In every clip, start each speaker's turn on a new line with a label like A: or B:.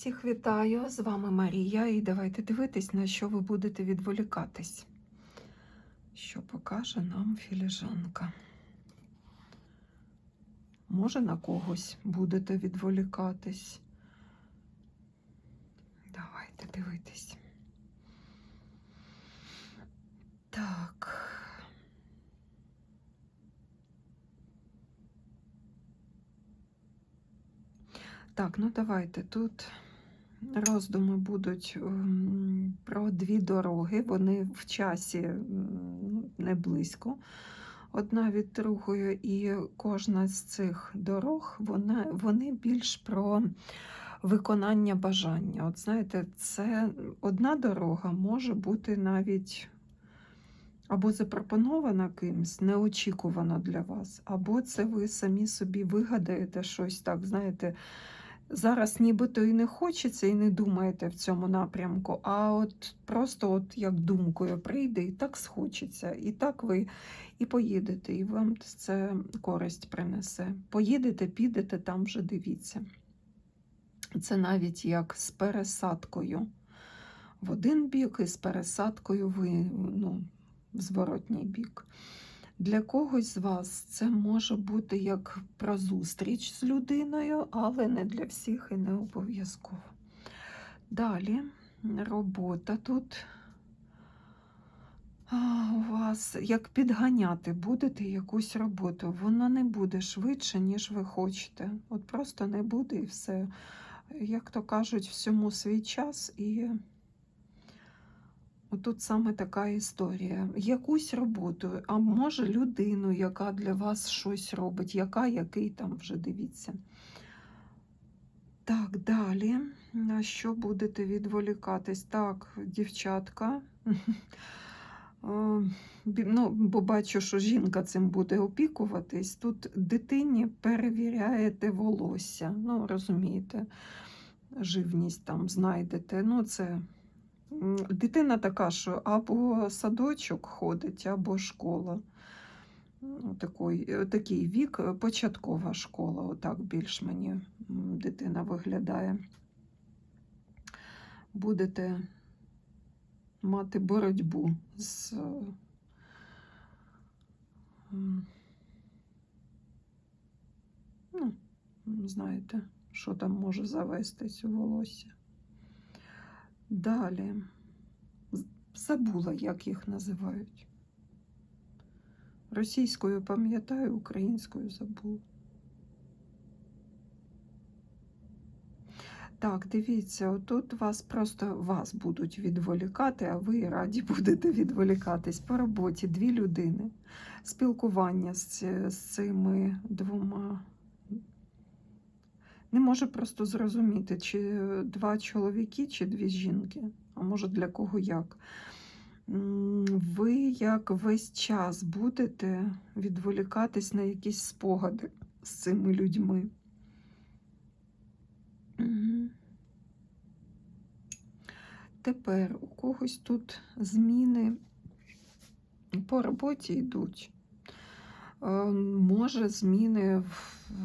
A: Всіх вітаю! З вами Марія, і давайте дивитись, на що ви будете відволікатись. Що покаже нам філіжанка. Може, на когось будете відволікатись. Давайте дивитись. Так. Так, ну давайте тут роздуми будуть ем, про дві дороги. Вони в часі не близько одна від другої, і кожна з цих дорог вона, вони більш про виконання бажання. От знаєте, це одна дорога може бути навіть або запропонована кимсь, неочікувано для вас, або це ви самі собі вигадаєте щось так, знаєте. Зараз нібито і не хочеться, і не думаєте в цьому напрямку, а от просто от як думкою прийде, і так схочеться, і так ви і поїдете, і вам це користь принесе. Поїдете, підете, там вже дивіться. Це навіть як з пересадкою в один бік, і з пересадкою ви ну, в зворотній бік. Для когось з вас це може бути як про зустріч з людиною, але не для всіх і не обов'язково. Далі робота тут у вас як підганяти будете якусь роботу. Вона не буде швидше, ніж ви хочете. От просто не буде і все. Як то кажуть, всьому свій час і. Отут саме така історія. Якусь роботу, а може людину, яка для вас щось робить, яка, який там вже дивіться. Так, далі. На що будете відволікатись? Так, дівчатка. Ну, бо бачу, що жінка цим буде опікуватись. Тут дитині перевіряєте волосся. Ну, розумієте, живність там знайдете. Ну, це Дитина така, що або садочок ходить, або школа. Ну, такий, е, такий вік, е, початкова школа, отак більш мені дитина виглядає. Будете мати боротьбу з. е, Ну, знаєте, що там може завестись у волосся. Далі. Забула, як їх називають. Російською пам'ятаю, українською забула. Так, дивіться, отут вас просто вас будуть відволікати, а ви раді будете відволікатись по роботі. Дві людини. Спілкування з, з цими двома. Не можу просто зрозуміти, чи два чоловіки, чи дві жінки, а може для кого як. Ви як весь час будете відволікатись на якісь спогади з цими людьми. Тепер у когось тут зміни по роботі йдуть. Е, Може, зміни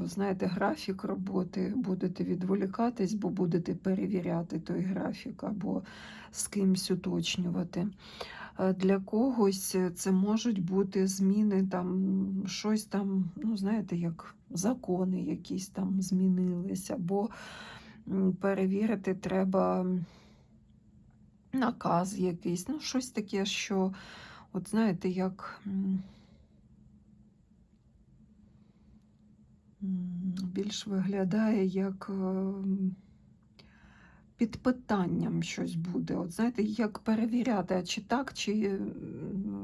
A: знаєте, графік роботи, будете відволікатись, бо будете перевіряти той графік або з кимсь уточнювати. Е, Для когось це можуть бути зміни, там щось там, ну, знаєте, як закони якісь там змінились, або перевірити треба наказ якийсь, ну, щось таке, що, от знаєте, як. Більш виглядає як ем, під питанням щось буде. От знаєте, як перевіряти, чи так, чи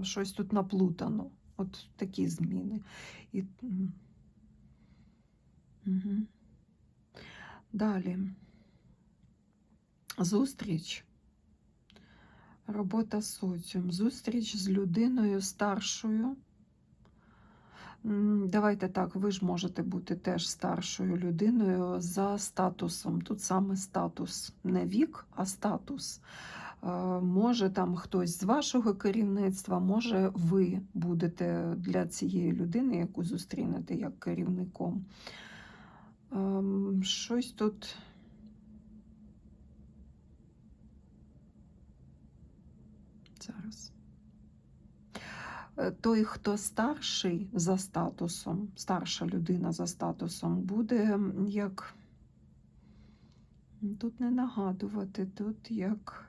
A: щось тут наплутано. От такі зміни. І... Мгм. Далі. Зустріч. Робота з соціум. Зустріч з людиною старшою. Давайте так, ви ж можете бути теж старшою людиною за статусом. Тут саме статус, не вік, а статус. Е, може, там хтось з вашого керівництва, може, ви будете для цієї людини, яку зустрінете як керівником. Ем, щось тут. Зараз. Е, Той, хто старший за статусом, старша людина за статусом, буде як тут не нагадувати, тут як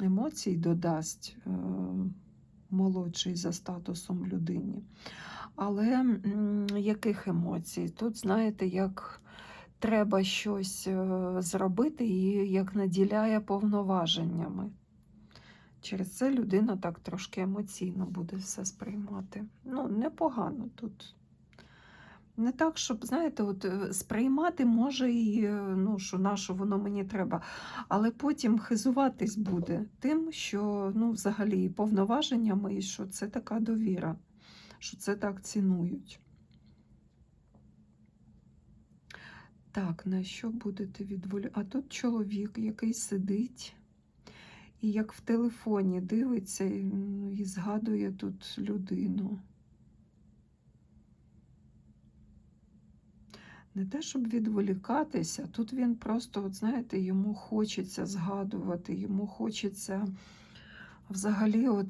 A: емоцій додасть е, молодший за статусом людині. Але яких емоцій? Тут, знаєте, як треба щось е, зробити і як наділяє повноваженнями. Через це людина так трошки емоційно буде все сприймати. Ну, непогано тут. Не так, щоб, знаєте, от е, сприймати може і е, ну, що на що воно мені треба, але потім хизуватись буде тим, що ну, взагалі і повноваженнями, і що це така довіра, що це так цінують. Так, на що будете відволі... А тут чоловік, який сидить і як в телефоні дивиться і, згадує тут людину. Не те, щоб відволікатися, тут він просто, от знаєте, йому хочеться згадувати, йому хочеться взагалі от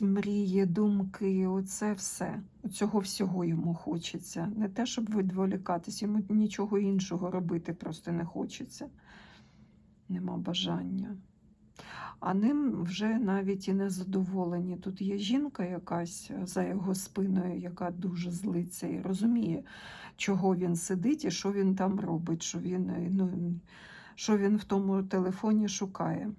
A: мрії, думки, оце все. Цього всього йому хочеться. Не те, щоб відволікатися, йому нічого іншого робити просто не хочеться. Нема бажання. А ним вже навіть і не задоволені. Тут є жінка якась е, за його спиною, яка дуже злиться і розуміє, чого він сидить і що він там робить, що він, е, ну, що він в тому телефоні шукає.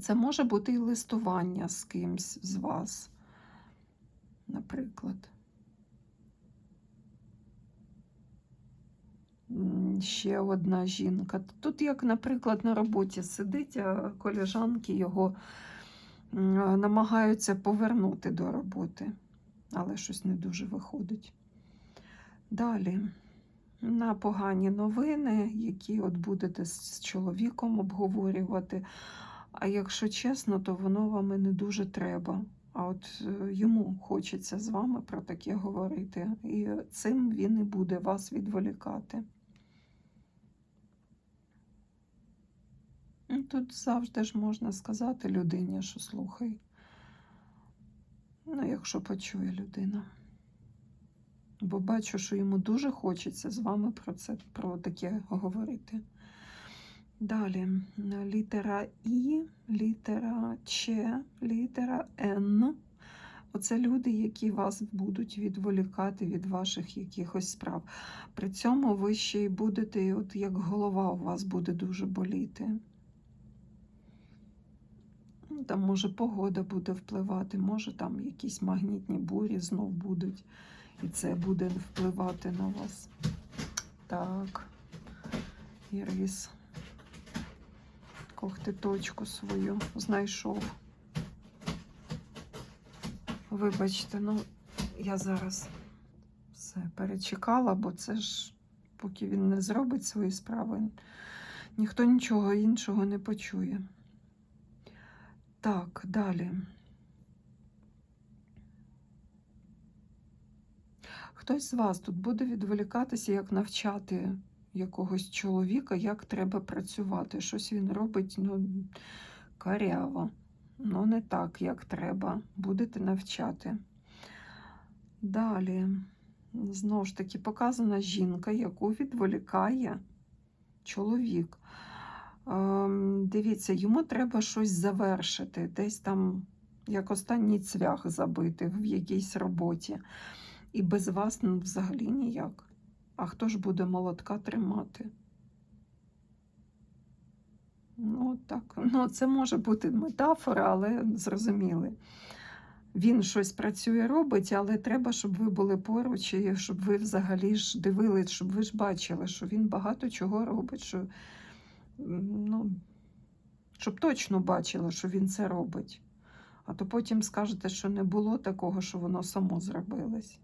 A: Це може бути і листування з кимсь з вас, наприклад. Ще одна жінка. Тут, як, наприклад, на роботі сидить, а колежанки його намагаються повернути до роботи, але щось не дуже виходить. Далі. На погані новини, які от будете з чоловіком обговорювати. А якщо чесно, то воно вам і не дуже треба. А от е, йому хочеться з вами про таке говорити, і цим він і буде вас відволікати. Тут завжди ж можна сказати людині, що слухай. Ну, якщо почує людина. Бо бачу, що йому дуже хочеться з вами про це про таке говорити. Далі літера І, літера Ч, літера Н. Оце люди, які вас будуть відволікати від ваших якихось справ. При цьому ви ще й будете, от як голова у вас буде дуже боліти. Там може погода буде впливати, може там якісь магнітні бурі знов будуть, і це буде впливати на вас. Так, Ірис. Когтеточку свою знайшов. Вибачте, ну я зараз все перечекала, бо це ж, поки він не зробить свої справи, ніхто нічого іншого не почує. Так, далі. Хтось з вас тут буде відволікатися, як навчати якогось чоловіка, як треба працювати. Щось він робить, ну, каряво. Ну, не так, як треба. Будете навчати. Далі, знову ж таки, показана жінка, яку відволікає чоловік. Ем, Дивіться, йому треба щось завершити, десь там, як останній цвях забити в якійсь роботі. І без вас ну, взагалі ніяк. А хто ж буде молотка тримати? Ну, так. Ну, це може бути метафора, але зрозуміли. Він щось працює, робить, але треба, щоб ви були поруч, і щоб ви взагалі ж дивились, щоб ви ж бачили, що він багато чого робить, що, ну, щоб точно бачили, що він це робить. А то потім скажете, що не було такого, що воно само зробилось.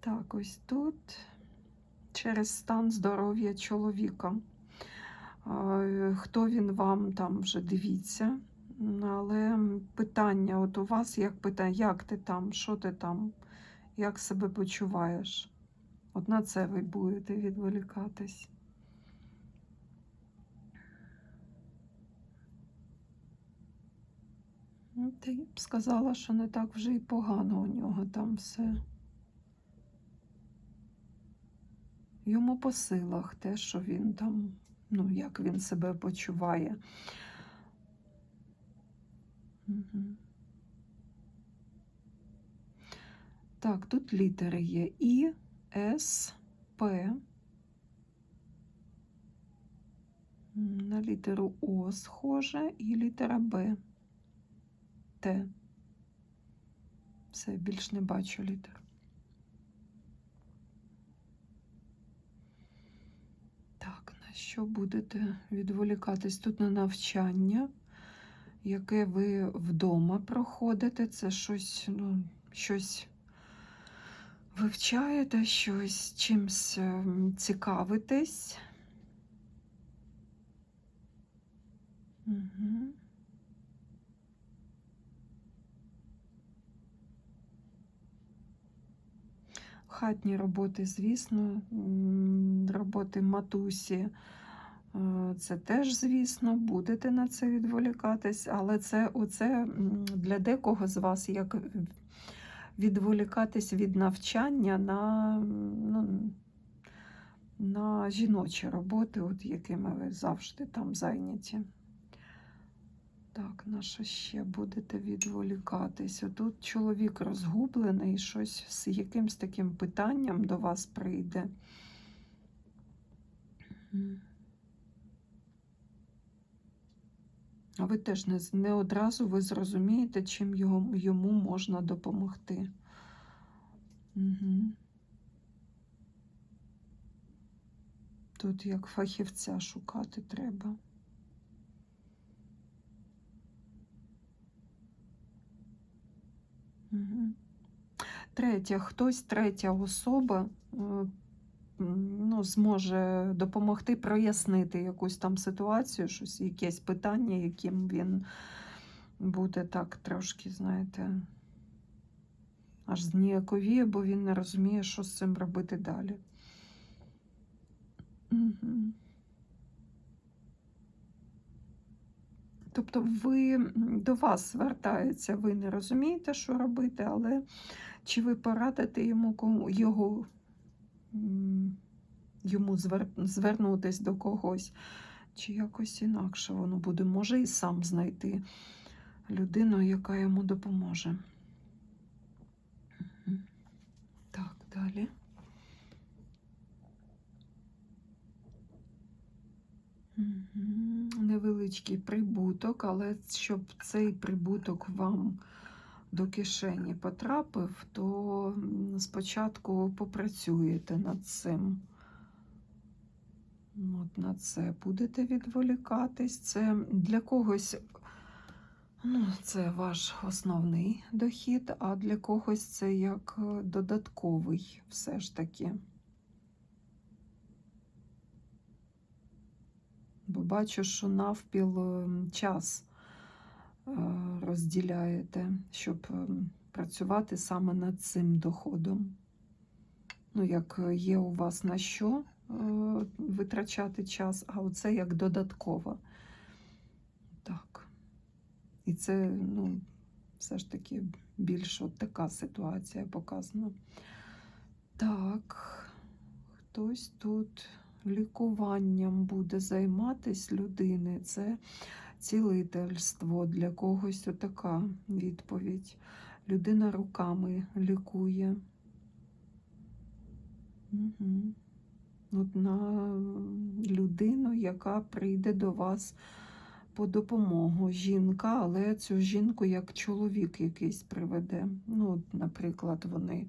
A: Так, ось тут через стан здоров'я чоловіка. Хто він вам там вже дивіться. Але питання, от у вас як питання, як ти там, що ти там, як себе почуваєш? От на це ви будете відволікатись. Ну, Ти б сказала, що не так вже і погано у нього там все. Йому по силах те, що він там, ну, як він себе почуває. Угу. Так, тут літери є І, С, П. На літеру О схоже і літера Б. Т. Все, більш не бачу літер. Так, на що будете відволікатись? Тут на навчання, яке ви вдома проходите. Це щось, ну, щось вивчаєте, щось чимсь ем, цікавитесь. Угу. Хатні роботи, звісно, роботи матусі. е, Це теж, звісно, будете на це відволікатись, але це оце для декого з вас як відволікатись від навчання на, ну, на жіночі роботи, от якими ви завжди там зайняті. Так, на що ще будете відволікатись? Тут чоловік розгублений, щось з якимсь таким питанням до вас прийде. А ви теж не, не одразу ви зрозумієте, чим його, йому можна допомогти. Угу. Тут як фахівця шукати треба. Угу. Третя, хтось, третя особа е, ну, зможе допомогти прояснити якусь там ситуацію, щось, якесь питання, яким він буде так трошки, знаєте, аж зніяковіє, бо він не розуміє, що з цим робити далі. Угу. Тобто ви до вас звертається, ви не розумієте, що робити, але чи ви порадите йому його йому звер, звернутись до когось, чи якось інакше воно буде, може і сам знайти людину, яка йому допоможе. Так, далі. Невеличкий прибуток, але щоб цей прибуток вам до кишені потрапив, то спочатку попрацюєте над цим. От на це будете відволікатись. Це для когось, ну, це ваш основний дохід, а для когось це як е, додатковий все ж таки. Бо бачу, що навпіл ем, час е, розділяєте, щоб ем, працювати саме над цим доходом. Ну, як е, є у вас на що витрачати час, а оце як додатково. Так. І це, ну, все ж таки більш от така ситуація показана. Так, хтось тут лікуванням буде займатись людини. Це цілительство для когось отака відповідь. Людина руками лікує. Угу. На людину, яка прийде до вас по допомогу. Жінка, але цю жінку як чоловік якийсь приведе. Ну, наприклад, вони.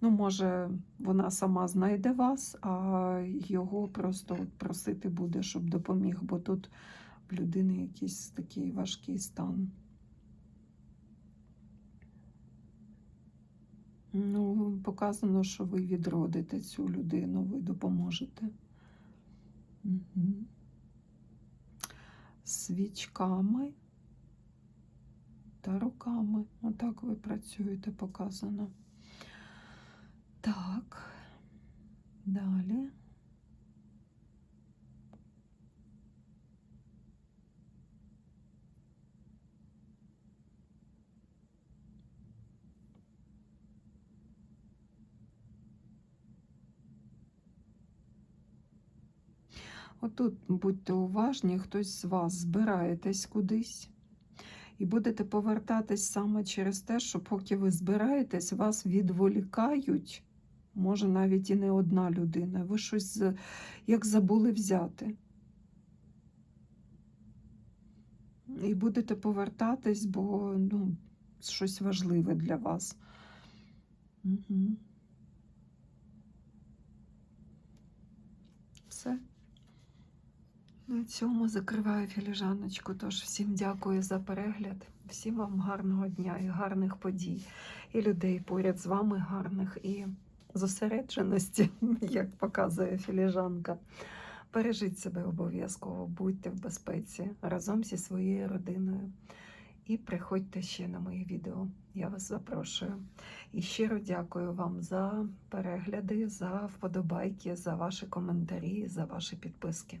A: Ну, може, вона сама знайде вас, а його просто просити буде, щоб допоміг, бо тут в людини якийсь такий важкий стан. Ну, показано, що ви відродите цю людину, ви допоможете. Угу. Свічками та руками. Отак ви працюєте, показано. Так. Далі. Отут будьте уважні, хтось з вас збираєтесь кудись і будете повертатись саме через те, що поки ви збираєтесь, вас відволікають, може навіть і не одна людина. Ви щось як забули взяти. І будете повертатись, бо ну, щось важливе для вас. Угу. Все. На цьому закриваю філіжаночку. Тож всім дякую за перегляд. Всім вам гарного дня і гарних подій, і людей поряд з вами гарних і зосередженості, як показує філіжанка. Бережіть себе обов'язково, будьте в безпеці разом зі своєю родиною. І приходьте ще на мої відео. Я вас запрошую. І щиро дякую вам за перегляди, за вподобайки, за ваші коментарі, за ваші підписки.